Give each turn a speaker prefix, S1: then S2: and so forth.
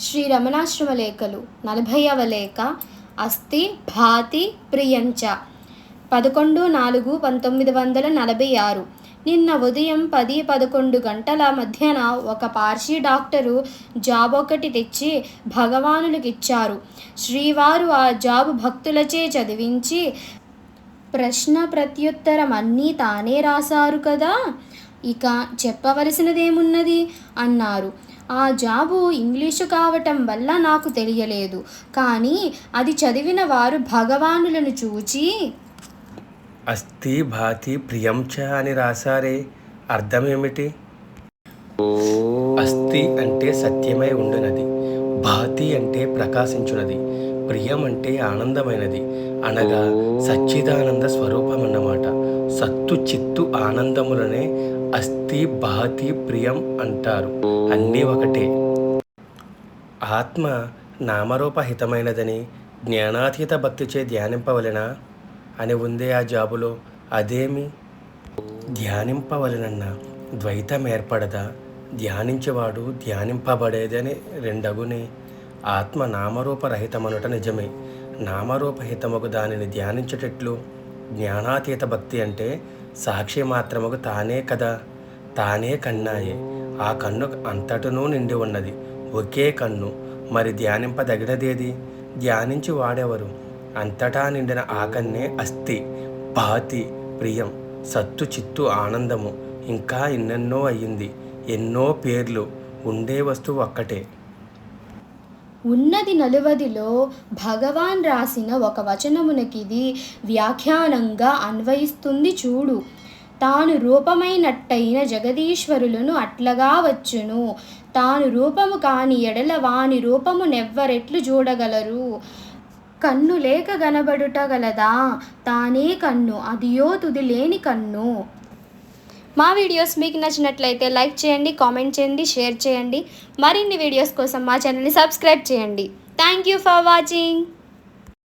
S1: శ్రీ రమణాశ్రమ లేఖలు నలభైవ లేఖ అస్థి భాతి ప్రియంచ. పదకొండు నాలుగు పంతొమ్మిది వందల నలభై ఆరు. నిన్న ఉదయం పది పదకొండు గంటల మధ్యన ఒక పార్సీ డాక్టరు జాబ్ ఒకటి తెచ్చి భగవానునికి ఇచ్చారు శ్రీవారు ఆ జాబ్ భక్తులచే చదివించి ప్రశ్న ప్రత్యుత్తరం అన్నీ తానే రాశారు కదా? ఇక చెప్పవలసినదేమున్నది? అన్నారు. ఆ జాబు ఇంగ్లీషు కావటం వల్ల నాకు తెలియలేదు. కానీ అది చదివిన వారు భగవానులను చూచి
S2: అస్థి భాతి ప్రియం చ అని రాశారే. అర్థం ఏమిటి అస్థి అంటే సత్యమై ఉండనది. భాతి అంటే ప్రకాశించున్నది ప్రియం అంటే ఆనందమైనది. అనగా సచ్చిదానంద స్వరూపం అన్నమాట సత్తు చిత్తు ఆనందములనే అస్థి భాతి ప్రియం అంటారు. అన్నీ ఒకటే. ఆత్మ నామరూపహితమైనదని జ్ఞానాతీత భక్తిచే ధ్యానింపవలెనా? అని ఉందే ఆ జాబులో అదేమి? ధ్యానింపవలనన్న ద్వైతం ఏర్పడదా? ధ్యానించేవాడు ధ్యానింపబడేదని రెండగునే ఆత్మ నామరూపరహితమనుట నిజమే. నామరూపహితముకు దానిని ధ్యానించేటట్లు జ్ఞానాతీత భక్తి అంటే సాక్షి మాత్రముకు తానే కదా. తానే కన్నాయే. ఆ కన్ను అంతటను నిండి ఉన్నది. ఒకే కన్ను. మరి ధ్యానింపదగినదేది? ధ్యానించి వాడెవరు? అంతటా నిండిన ఆ కన్నే అస్థి భాతి ప్రియం సత్తు చిత్తు ఆనందము. ఇంకా ఎన్నెన్నో అయ్యింది. ఎన్నో పేర్లు. ఉండే వస్తువు ఒక్కటే.
S1: ఉన్నది నలువదిలో భగవాన్ రాసిన ఒక వచనమునకిది వ్యాఖ్యానంగా అన్వయిస్తుంది చూడు. తాను రూపమైనట్టయిన జగదీశ్వరులను అట్లగా వచ్చును. తాను రూపము కాని ఎడల వాని రూపము నెవ్వరెట్లు చూడగలరు. కన్ను లేక గనబడుట గలదా? తానే కన్ను అదియో తుది లేని కన్ను. మా వీడియోస్ మీకు నచ్చినట్లయితే లైక్ చేయండి కామెంట్ చేయండి షేర్ చేయండి. మరిన్ని వీడియోస్ కోసం మా ఛానల్ని సబ్స్క్రైబ్ చేయండి. Thank you for watching